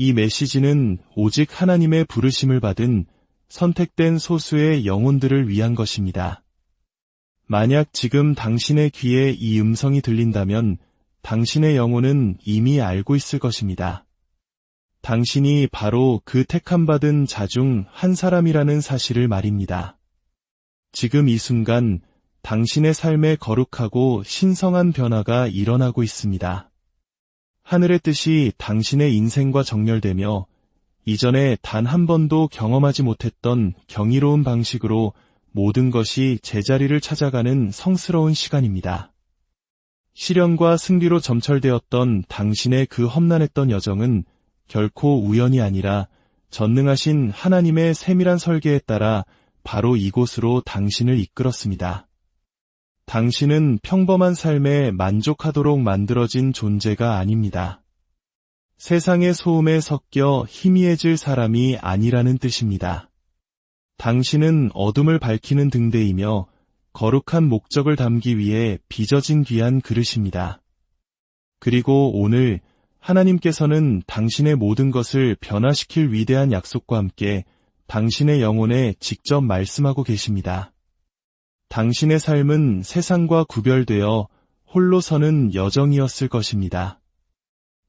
이 메시지는 오직 하나님의 부르심을 받은 선택된 소수의 영혼들을 위한 것입니다. 만약 지금 당신의 귀에 이 음성이 들린다면 당신의 영혼은 이미 알고 있을 것입니다. 당신이 바로 그 택함받은 자 중 한 사람이라는 사실을 말입니다. 지금 이 순간 당신의 삶에 거룩하고 신성한 변화가 일어나고 있습니다. 하늘의 뜻이 당신의 인생과 정렬되며 이전에 단 한 번도 경험하지 못했던 경이로운 방식으로 모든 것이 제자리를 찾아가는 성스러운 시간입니다. 시련과 승리로 점철되었던 당신의 그 험난했던 여정은 결코 우연이 아니라 전능하신 하나님의 세밀한 설계에 따라 바로 이곳으로 당신을 이끌었습니다. 당신은 평범한 삶에 만족하도록 만들어진 존재가 아닙니다. 세상의 소음에 섞여 희미해질 사람이 아니라는 뜻입니다. 당신은 어둠을 밝히는 등대이며 거룩한 목적을 담기 위해 빚어진 귀한 그릇입니다. 그리고 오늘 하나님께서는 당신의 모든 것을 변화시킬 위대한 약속과 함께 당신의 영혼에 직접 말씀하고 계십니다. 당신의 삶은 세상과 구별되어 홀로 서는 여정이었을 것입니다.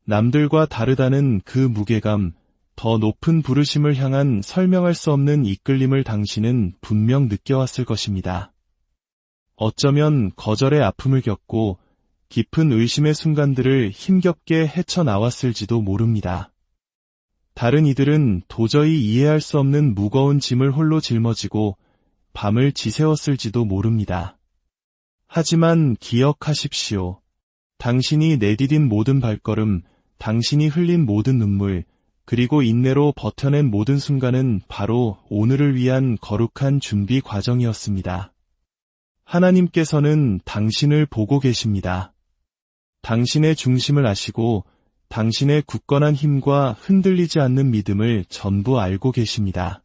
남들과 다르다는 그 무게감, 더 높은 부르심을 향한 설명할 수 없는 이끌림을 당신은 분명 느껴왔을 것입니다. 어쩌면 거절의 아픔을 겪고 깊은 의심의 순간들을 힘겹게 헤쳐나왔을지도 모릅니다. 다른 이들은 도저히 이해할 수 없는 무거운 짐을 홀로 짊어지고 밤을 지새웠을지도 모릅니다. 하지만 기억하십시오. 당신이 내디딘 모든 발걸음, 당신이 흘린 모든 눈물, 그리고 인내로 버텨낸 모든 순간은 바로 오늘을 위한 거룩한 준비 과정이었습니다. 하나님께서는 당신을 보고 계십니다. 당신의 중심을 아시고 당신의 굳건한 힘과 흔들리지 않는 믿음을 전부 알고 계십니다.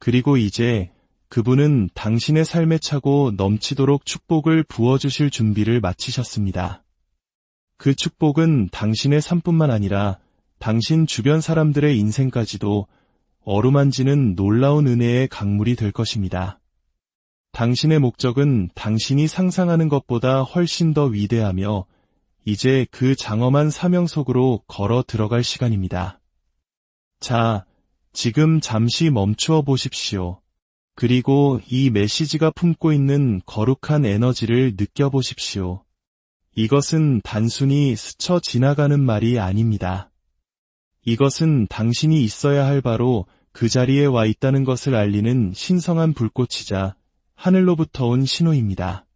그리고 이제 그분은 당신의 삶에 차고 넘치도록 축복을 부어주실 준비를 마치셨습니다. 그 축복은 당신의 삶뿐만 아니라 당신 주변 사람들의 인생까지도 어루만지는 놀라운 은혜의 강물이 될 것입니다. 당신의 목적은 당신이 상상하는 것보다 훨씬 더 위대하며 이제 그 장엄한 사명 속으로 걸어 들어갈 시간입니다. 자, 지금 잠시 멈추어 보십시오. 그리고 이 메시지가 품고 있는 거룩한 에너지를 느껴보십시오. 이것은 단순히 스쳐 지나가는 말이 아닙니다. 이것은 당신이 있어야 할 바로 그 자리에 와 있다는 것을 알리는 신성한 불꽃이자 하늘로부터 온 신호입니다.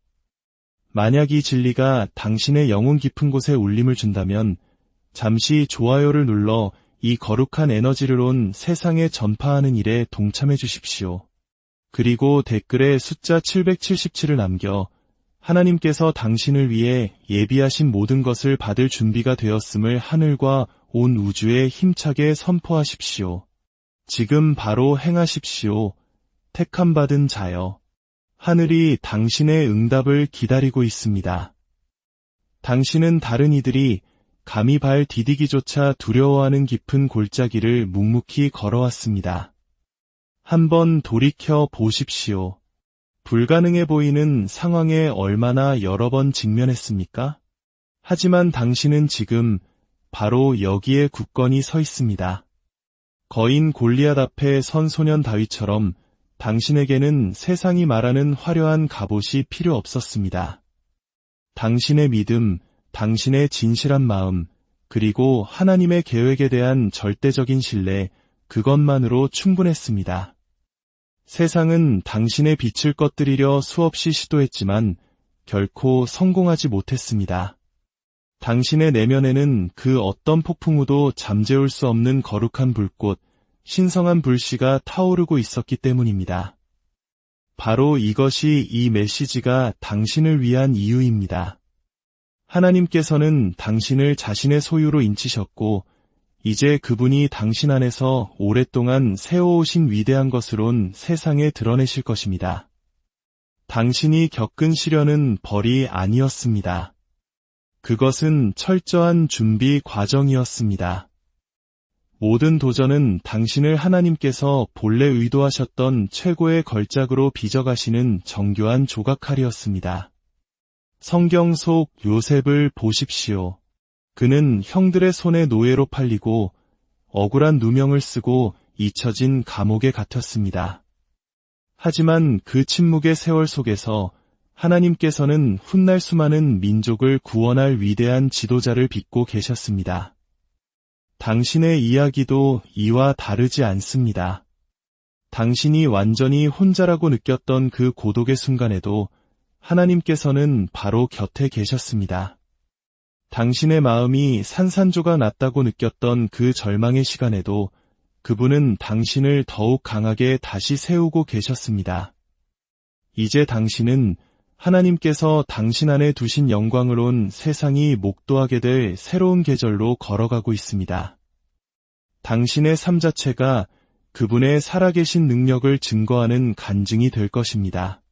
만약 이 진리가 당신의 영혼 깊은 곳에 울림을 준다면 잠시 좋아요를 눌러 이 거룩한 에너지를 온 세상에 전파하는 일에 동참해 주십시오. 그리고 댓글에 숫자 777을 남겨 하나님께서 당신을 위해 예비하신 모든 것을 받을 준비가 되었음을 하늘과 온 우주에 힘차게 선포하십시오. 지금 바로 행하십시오. 택함 받은 자여. 하늘이 당신의 응답을 기다리고 있습니다. 당신은 다른 이들이 감히 발 디디기조차 두려워하는 깊은 골짜기를 묵묵히 걸어왔습니다. 한번 돌이켜 보십시오. 불가능해 보이는 상황에 얼마나 여러 번 직면했습니까? 하지만 당신은 지금 바로 여기에 굳건히 서 있습니다. 거인 골리앗 앞에 선 소년 다윗처럼 당신에게는 세상이 말하는 화려한 갑옷이 필요 없었습니다. 당신의 믿음, 당신의 진실한 마음, 그리고 하나님의 계획에 대한 절대적인 신뢰, 그것만으로 충분했습니다. 세상은 당신의 빛을 꺼뜨리려 수없이 시도했지만 결코 성공하지 못했습니다. 당신의 내면에는 그 어떤 폭풍우도 잠재울 수 없는 거룩한 불꽃, 신성한 불씨가 타오르고 있었기 때문입니다. 바로 이것이 이 메시지가 당신을 위한 이유입니다. 하나님께서는 당신을 자신의 소유로 인치셨고, 이제 그분이 당신 안에서 오랫동안 세워오신 위대한 것으론 세상에 드러내실 것입니다. 당신이 겪은 시련은 벌이 아니었습니다. 그것은 철저한 준비 과정이었습니다. 모든 도전은 당신을 하나님께서 본래 의도하셨던 최고의 걸작으로 빚어가시는 정교한 조각칼이었습니다. 성경 속 요셉을 보십시오. 그는 형들의 손에 노예로 팔리고 억울한 누명을 쓰고 잊혀진 감옥에 갇혔습니다. 하지만 그 침묵의 세월 속에서 하나님께서는 훗날 수많은 민족을 구원할 위대한 지도자를 빚고 계셨습니다. 당신의 이야기도 이와 다르지 않습니다. 당신이 완전히 혼자라고 느꼈던 그 고독의 순간에도 하나님께서는 바로 곁에 계셨습니다. 당신의 마음이 산산조가 났다고 느꼈던 그 절망의 시간에도 그분은 당신을 더욱 강하게 다시 세우고 계셨습니다. 이제 당신은 하나님께서 당신 안에 두신 영광을 온 세상이 목도하게 될 새로운 계절로 걸어가고 있습니다. 당신의 삶 자체가 그분의 살아계신 능력을 증거하는 간증이 될 것입니다.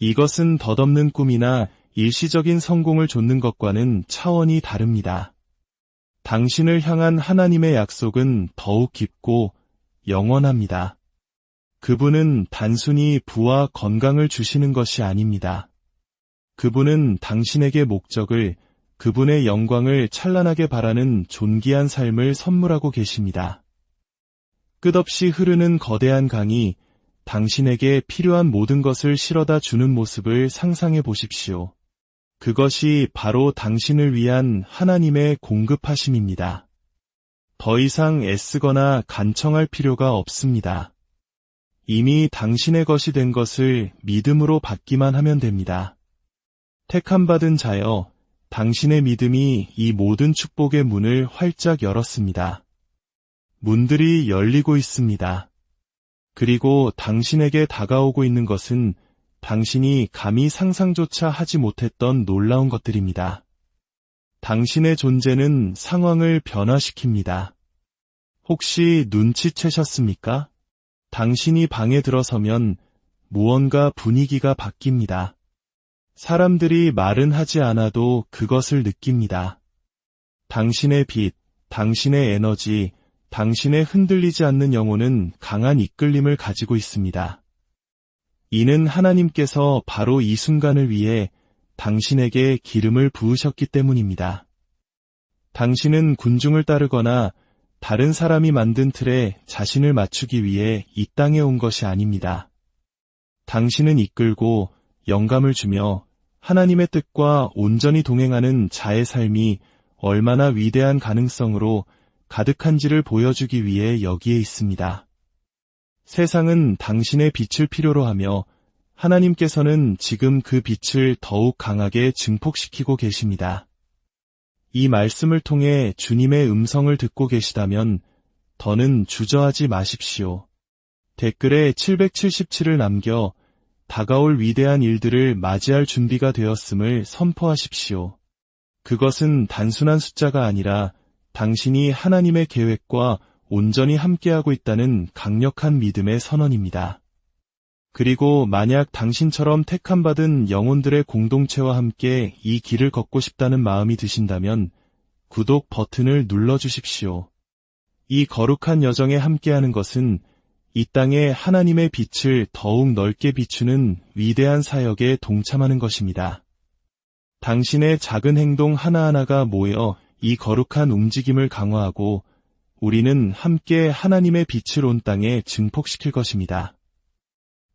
이것은 덧없는 꿈이나 일시적인 성공을 좇는 것과는 차원이 다릅니다. 당신을 향한 하나님의 약속은 더욱 깊고 영원합니다. 그분은 단순히 부와 건강을 주시는 것이 아닙니다. 그분은 당신에게 목적을, 그분의 영광을 찬란하게 바라는 존귀한 삶을 선물하고 계십니다. 끝없이 흐르는 거대한 강이 당신에게 필요한 모든 것을 실어다 주는 모습을 상상해 보십시오. 그것이 바로 당신을 위한 하나님의 공급하심입니다. 더 이상 애쓰거나 간청할 필요가 없습니다. 이미 당신의 것이 된 것을 믿음으로 받기만 하면 됩니다. 택함 받은 자여, 당신의 믿음이 이 모든 축복의 문을 활짝 열었습니다. 문들이 열리고 있습니다. 그리고 당신에게 다가오고 있는 것은 당신이 감히 상상조차 하지 못했던 놀라운 것들입니다. 당신의 존재는 상황을 변화시킵니다. 혹시 눈치채셨습니까? 당신이 방에 들어서면 무언가 분위기가 바뀝니다. 사람들이 말은 하지 않아도 그것을 느낍니다. 당신의 빛, 당신의 에너지, 당신의 흔들리지 않는 영혼은 강한 이끌림을 가지고 있습니다. 이는 하나님께서 바로 이 순간을 위해 당신에게 기름을 부으셨기 때문입니다. 당신은 군중을 따르거나 다른 사람이 만든 틀에 자신을 맞추기 위해 이 땅에 온 것이 아닙니다. 당신은 이끌고 영감을 주며 하나님의 뜻과 온전히 동행하는 자의 삶이 얼마나 위대한 가능성으로 가득한지를 보여주기 위해 여기에 있습니다. 세상은 당신의 빛을 필요로 하며 하나님께서는 지금 그 빛을 더욱 강하게 증폭시키고 계십니다. 이 말씀을 통해 주님의 음성을 듣고 계시다면 더는 주저하지 마십시오. 댓글에 777을 남겨 다가올 위대한 일들을 맞이할 준비가 되었음을 선포하십시오. 그것은 단순한 숫자가 아니라 당신이 하나님의 계획과 온전히 함께하고 있다는 강력한 믿음의 선언입니다. 그리고 만약 당신처럼 택함받은 영혼들의 공동체와 함께 이 길을 걷고 싶다는 마음이 드신다면 구독 버튼을 눌러주십시오. 이 거룩한 여정에 함께하는 것은 이 땅에 하나님의 빛을 더욱 넓게 비추는 위대한 사역에 동참하는 것입니다. 당신의 작은 행동 하나하나가 모여 이 거룩한 움직임을 강화하고 우리는 함께 하나님의 빛을 온 땅에 증폭시킬 것입니다.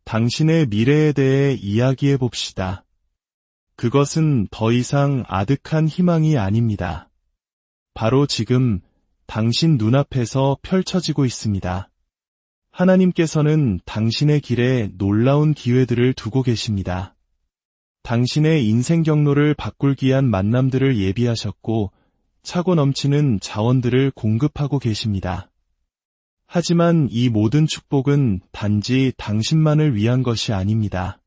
당신의 미래에 대해 이야기해 봅시다. 그것은 더 이상 아득한 희망이 아닙니다. 바로 지금 당신 눈앞에서 펼쳐지고 있습니다. 하나님께서는 당신의 길에 놀라운 기회들을 두고 계십니다. 당신의 인생 경로를 바꿀기 위한 만남들을 예비하셨고 차고 넘치는 자원들을 공급하고 계십니다. 하지만 이 모든 축복은 단지 당신만을 위한 것이 아닙니다.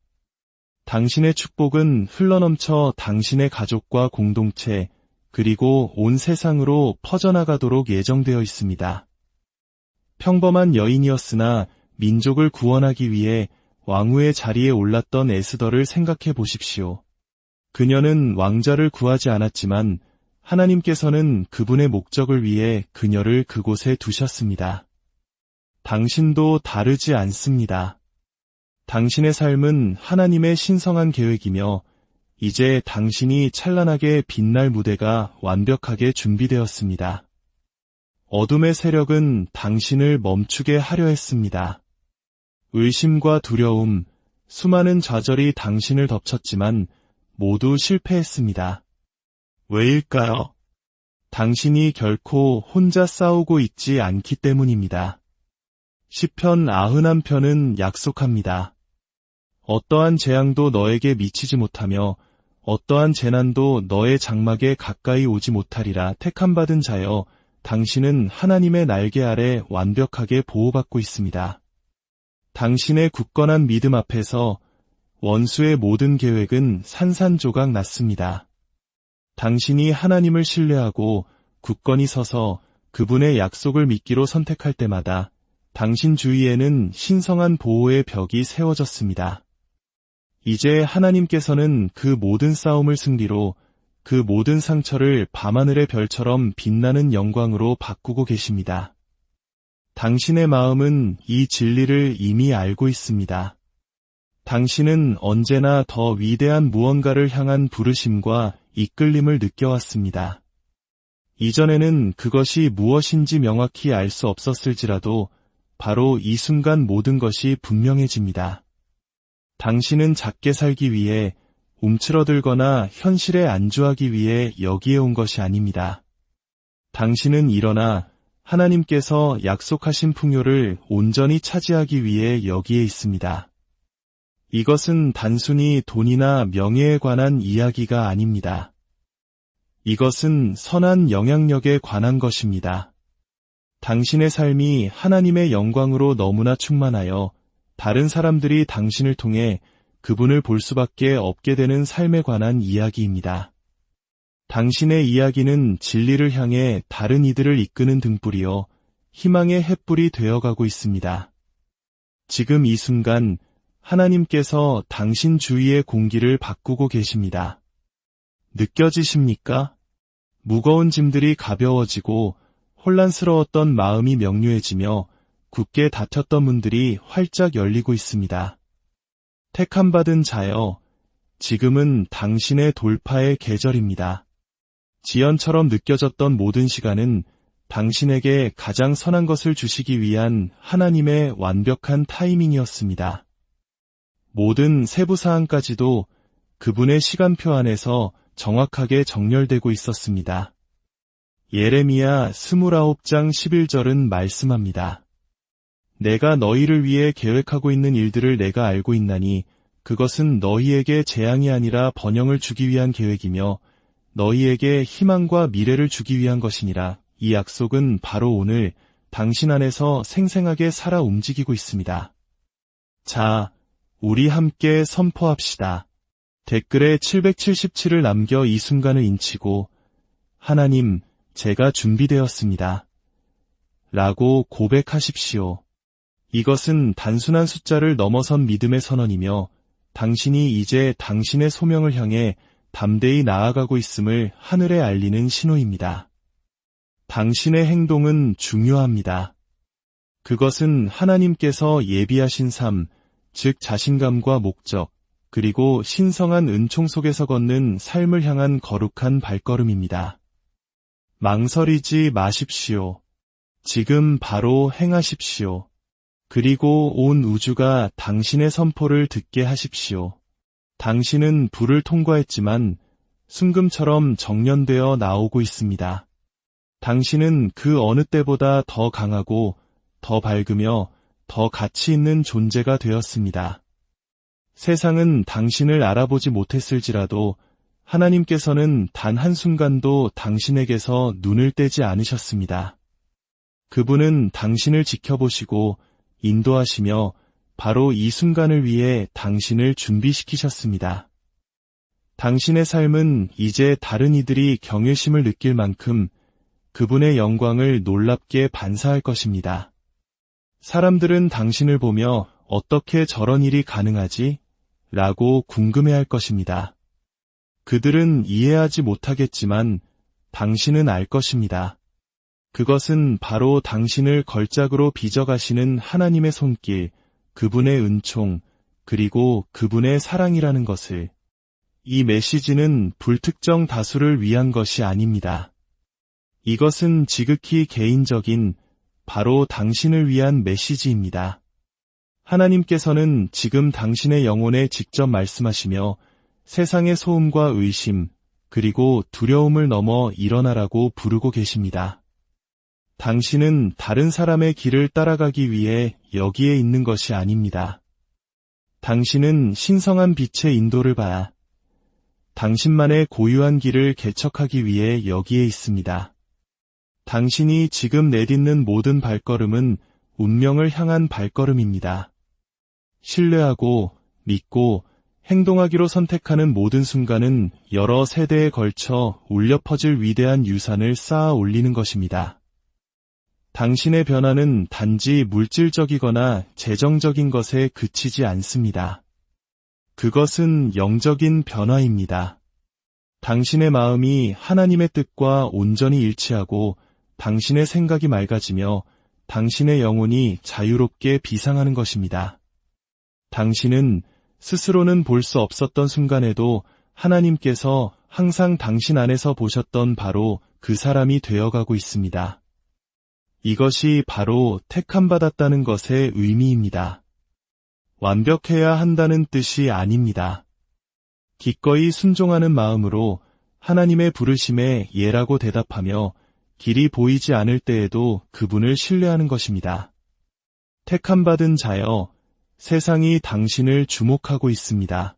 당신의 축복은 흘러넘쳐 당신의 가족과 공동체, 그리고 온 세상으로 퍼져나가도록 예정되어 있습니다. 평범한 여인이었으나 민족을 구원하기 위해 왕후의 자리에 올랐던 에스더를 생각해 보십시오. 그녀는 왕자를 구하지 않았지만 하나님께서는 그분의 목적을 위해 그녀를 그곳에 두셨습니다. 당신도 다르지 않습니다. 당신의 삶은 하나님의 신성한 계획이며 이제 당신이 찬란하게 빛날 무대가 완벽하게 준비되었습니다. 어둠의 세력은 당신을 멈추게 하려 했습니다. 의심과 두려움, 수많은 좌절이 당신을 덮쳤지만 모두 실패했습니다. 왜일까요? 당신이 결코 혼자 싸우고 있지 않기 때문입니다. 시편 91편은 약속합니다. 어떠한 재앙도 너에게 미치지 못하며 어떠한 재난도 너의 장막에 가까이 오지 못하리라 택함받은 자여 당신은 하나님의 날개 아래 완벽하게 보호받고 있습니다. 당신의 굳건한 믿음 앞에서 원수의 모든 계획은 산산조각 났습니다. 당신이 하나님을 신뢰하고 굳건히 서서 그분의 약속을 믿기로 선택할 때마다 당신 주위에는 신성한 보호의 벽이 세워졌습니다. 이제 하나님께서는 그 모든 싸움을 승리로 그 모든 상처를 밤하늘의 별처럼 빛나는 영광으로 바꾸고 계십니다. 당신의 마음은 이 진리를 이미 알고 있습니다. 당신은 언제나 더 위대한 무언가를 향한 부르심과 이끌림을 느껴왔습니다. 이전에는 그것이 무엇인지 명확히 알 수 없었을지라도 바로 이 순간 모든 것이 분명해집니다. 당신은 작게 살기 위해 움츠러들거나 현실에 안주하기 위해 여기에 온 것이 아닙니다. 당신은 일어나 하나님께서 약속하신 풍요를 온전히 차지하기 위해 여기에 있습니다. 이것은 단순히 돈이나 명예에 관한 이야기가 아닙니다. 이것은 선한 영향력에 관한 것입니다. 당신의 삶이 하나님의 영광으로 너무나 충만하여 다른 사람들이 당신을 통해 그분을 볼 수밖에 없게 되는 삶에 관한 이야기입니다. 당신의 이야기는 진리를 향해 다른 이들을 이끄는 등불이요, 희망의 햇불이 되어가고 있습니다. 지금 이 순간 하나님께서 당신 주위의 공기를 바꾸고 계십니다. 느껴지십니까? 무거운 짐들이 가벼워지고 혼란스러웠던 마음이 명료해지며 굳게 닫혔던 문들이 활짝 열리고 있습니다. 택함받은 자여, 지금은 당신의 돌파의 계절입니다. 지연처럼 느껴졌던 모든 시간은 당신에게 가장 선한 것을 주시기 위한 하나님의 완벽한 타이밍이었습니다. 모든 세부 사항까지도 그분의 시간표 안에서 정확하게 정렬되고 있었습니다. 예레미야 29장 11절은 말씀합니다. 내가 너희를 위해 계획하고 있는 일들을 내가 알고 있나니 그것은 너희에게 재앙이 아니라 번영을 주기 위한 계획이며 너희에게 희망과 미래를 주기 위한 것이니라. 이 약속은 바로 오늘 당신 안에서 생생하게 살아 움직이고 있습니다. 자, 우리 함께 선포합시다. 댓글에 777을 남겨 이 순간을 인치고 하나님, 제가 준비되었습니다. 라고 고백하십시오. 이것은 단순한 숫자를 넘어선 믿음의 선언이며 당신이 이제 당신의 소명을 향해 담대히 나아가고 있음을 하늘에 알리는 신호입니다. 당신의 행동은 중요합니다. 그것은 하나님께서 예비하신 삶, 즉 자신감과 목적, 그리고 신성한 은총 속에서 걷는 삶을 향한 거룩한 발걸음입니다. 망설이지 마십시오. 지금 바로 행하십시오. 그리고 온 우주가 당신의 선포를 듣게 하십시오. 당신은 불을 통과했지만 순금처럼 정련되어 나오고 있습니다. 당신은 그 어느 때보다 더 강하고 더 밝으며 더 가치 있는 존재가 되었습니다. 세상은 당신을 알아보지 못했을지라도 하나님께서는 단 한순간도 당신에게서 눈을 떼지 않으셨습니다. 그분은 당신을 지켜보시고 인도하시며 바로 이 순간을 위해 당신을 준비시키셨습니다. 당신의 삶은 이제 다른 이들이 경외심을 느낄 만큼 그분의 영광을 놀랍게 반사할 것입니다. 사람들은 당신을 보며 어떻게 저런 일이 가능하지? 라고 궁금해 할 것입니다. 그들은 이해하지 못하겠지만 당신은 알 것입니다. 그것은 바로 당신을 걸작으로 빚어가시는 하나님의 손길, 그분의 은총, 그리고 그분의 사랑이라는 것을. 이 메시지는 불특정 다수를 위한 것이 아닙니다. 이것은 지극히 개인적인 바로 당신을 위한 메시지입니다. 하나님께서는 지금 당신의 영혼에 직접 말씀하시며 세상의 소음과 의심, 그리고 두려움을 넘어 일어나라고 부르고 계십니다. 당신은 다른 사람의 길을 따라가기 위해 여기에 있는 것이 아닙니다. 당신은 신성한 빛의 인도를 봐야 당신만의 고유한 길을 개척하기 위해 여기에 있습니다. 당신이 지금 내딛는 모든 발걸음은 운명을 향한 발걸음입니다. 신뢰하고 믿고 행동하기로 선택하는 모든 순간은 여러 세대에 걸쳐 울려 퍼질 위대한 유산을 쌓아 올리는 것입니다. 당신의 변화는 단지 물질적이거나 재정적인 것에 그치지 않습니다. 그것은 영적인 변화입니다. 당신의 마음이 하나님의 뜻과 온전히 일치하고 당신의 생각이 맑아지며 당신의 영혼이 자유롭게 비상하는 것입니다. 당신은 스스로는 볼 수 없었던 순간에도 하나님께서 항상 당신 안에서 보셨던 바로 그 사람이 되어가고 있습니다. 이것이 바로 택함받았다는 것의 의미입니다. 완벽해야 한다는 뜻이 아닙니다. 기꺼이 순종하는 마음으로 하나님의 부르심에 예라고 대답하며 길이 보이지 않을 때에도 그분을 신뢰하는 것입니다. 택함받은 자여, 세상이 당신을 주목하고 있습니다.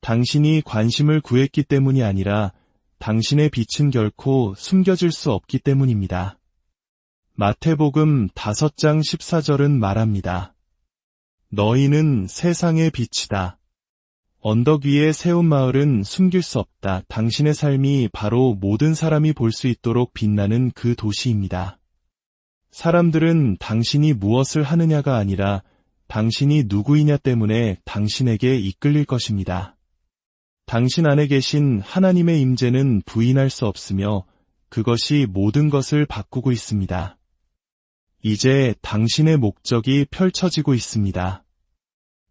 당신이 관심을 구했기 때문이 아니라 당신의 빛은 결코 숨겨질 수 없기 때문입니다. 마태복음 5장 14절은 말합니다. 너희는 세상의 빛이다. 언덕 위에 세운 마을은 숨길 수 없다. 당신의 삶이 바로 모든 사람이 볼 수 있도록 빛나는 그 도시입니다. 사람들은 당신이 무엇을 하느냐가 아니라 당신이 누구이냐 때문에 당신에게 이끌릴 것입니다. 당신 안에 계신 하나님의 임재는 부인할 수 없으며 그것이 모든 것을 바꾸고 있습니다. 이제 당신의 목적이 펼쳐지고 있습니다.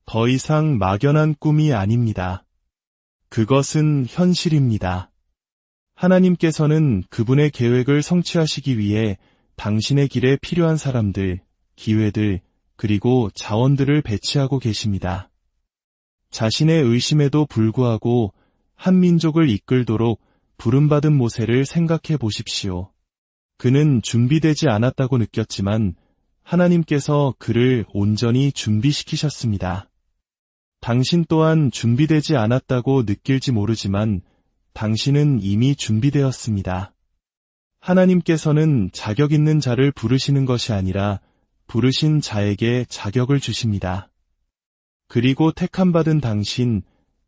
더 이상 막연한 꿈이 아닙니다. 그것은 현실입니다. 하나님께서는 그분의 계획을 성취하시기 위해 당신의 길에 필요한 사람들, 기회들, 그리고 자원들을 배치하고 계십니다. 자신의 의심에도 불구하고 한 민족을 이끌도록 부름받은 모세를 생각해 보십시오. 그는 준비되지 않았다고 느꼈지만 하나님께서 그를 온전히 준비시키셨습니다. 당신 또한 준비되지 않았다고 느낄지 모르지만 당신은 이미 준비되었습니다. 하나님께서는 자격 있는 자를 부르시는 것이 아니라 부르신 자에게 자격을 주십니다. 그리고 택함받은 당신,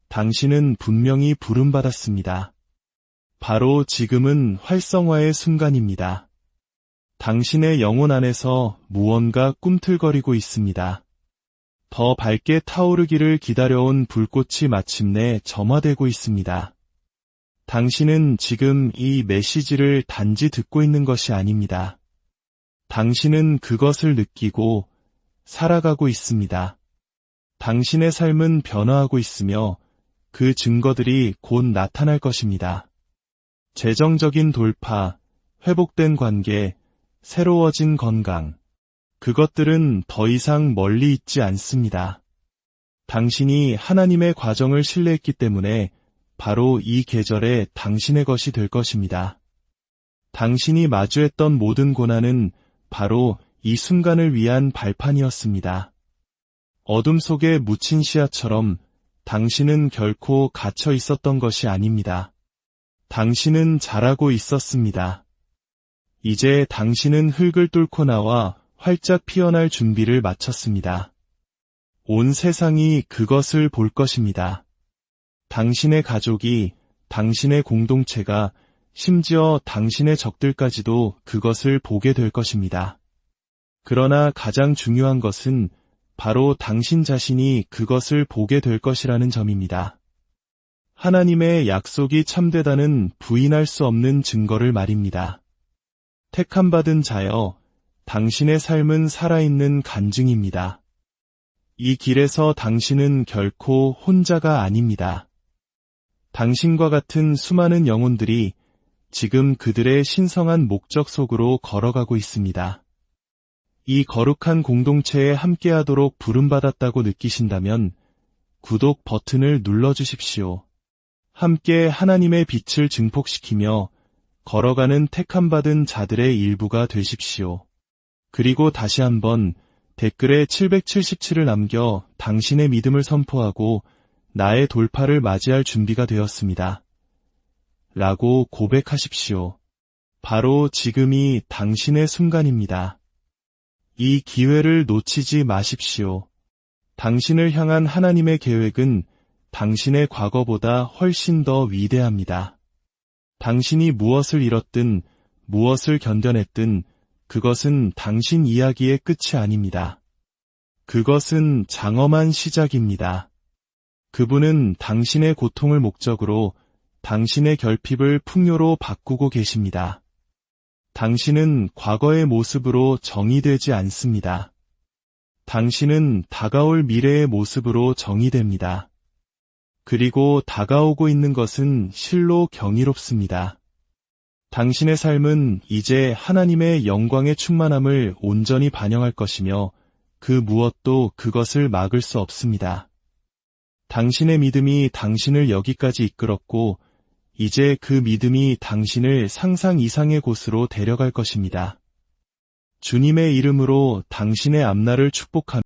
당신은 분명히 부름받았습니다. 바로 지금은 활성화의 순간입니다. 당신의 영혼 안에서 무언가 꿈틀거리고 있습니다. 더 밝게 타오르기를 기다려온 불꽃이 마침내 점화되고 있습니다. 당신은 지금 이 메시지를 단지 듣고 있는 것이 아닙니다. 당신은 그것을 느끼고 살아가고 있습니다. 당신의 삶은 변화하고 있으며 그 증거들이 곧 나타날 것입니다. 재정적인 돌파, 회복된 관계, 새로워진 건강. 그것들은 더 이상 멀리 있지 않습니다. 당신이 하나님의 과정을 신뢰했기 때문에 바로 이 계절에 당신의 것이 될 것입니다. 당신이 마주했던 모든 고난은 바로 이 순간을 위한 발판이었습니다. 어둠 속에 묻힌 씨앗처럼 당신은 결코 갇혀 있었던 것이 아닙니다. 당신은 자라고 있었습니다. 이제 당신은 흙을 뚫고 나와 활짝 피어날 준비를 마쳤습니다. 온 세상이 그것을 볼 것입니다. 당신의 가족이, 당신의 공동체가 심지어 당신의 적들까지도 그것을 보게 될 것입니다. 그러나 가장 중요한 것은 바로 당신 자신이 그것을 보게 될 것이라는 점입니다. 하나님의 약속이 참되다는 부인할 수 없는 증거를 말입니다. 택함받은 자여, 당신의 삶은 살아있는 간증입니다. 이 길에서 당신은 결코 혼자가 아닙니다. 당신과 같은 수많은 영혼들이 지금 그들의 신성한 목적 속으로 걸어가고 있습니다. 이 거룩한 공동체에 함께하도록 부름받았다고 느끼신다면 구독 버튼을 눌러주십시오. 함께 하나님의 빛을 증폭시키며 걸어가는 택함받은 자들의 일부가 되십시오. 그리고 다시 한번 댓글에 777을 남겨 당신의 믿음을 선포하고 나의 돌파를 맞이할 준비가 되었습니다. 라고 고백하십시오. 바로 지금이 당신의 순간입니다. 이 기회를 놓치지 마십시오. 당신을 향한 하나님의 계획은 당신의 과거보다 훨씬 더 위대합니다. 당신이 무엇을 잃었든 무엇을 견뎌냈든 그것은 당신 이야기의 끝이 아닙니다. 그것은 장엄한 시작입니다. 그분은 당신의 고통을 목적으로 당신의 결핍을 풍요로 바꾸고 계십니다. 당신은 과거의 모습으로 정의되지 않습니다. 당신은 다가올 미래의 모습으로 정의됩니다. 그리고 다가오고 있는 것은 실로 경이롭습니다. 당신의 삶은 이제 하나님의 영광의 충만함을 온전히 반영할 것이며 그 무엇도 그것을 막을 수 없습니다. 당신의 믿음이 당신을 여기까지 이끌었고 이제 그 믿음이 당신을 상상 이상의 곳으로 데려갈 것입니다. 주님의 이름으로 당신의 앞날을 축복합니다.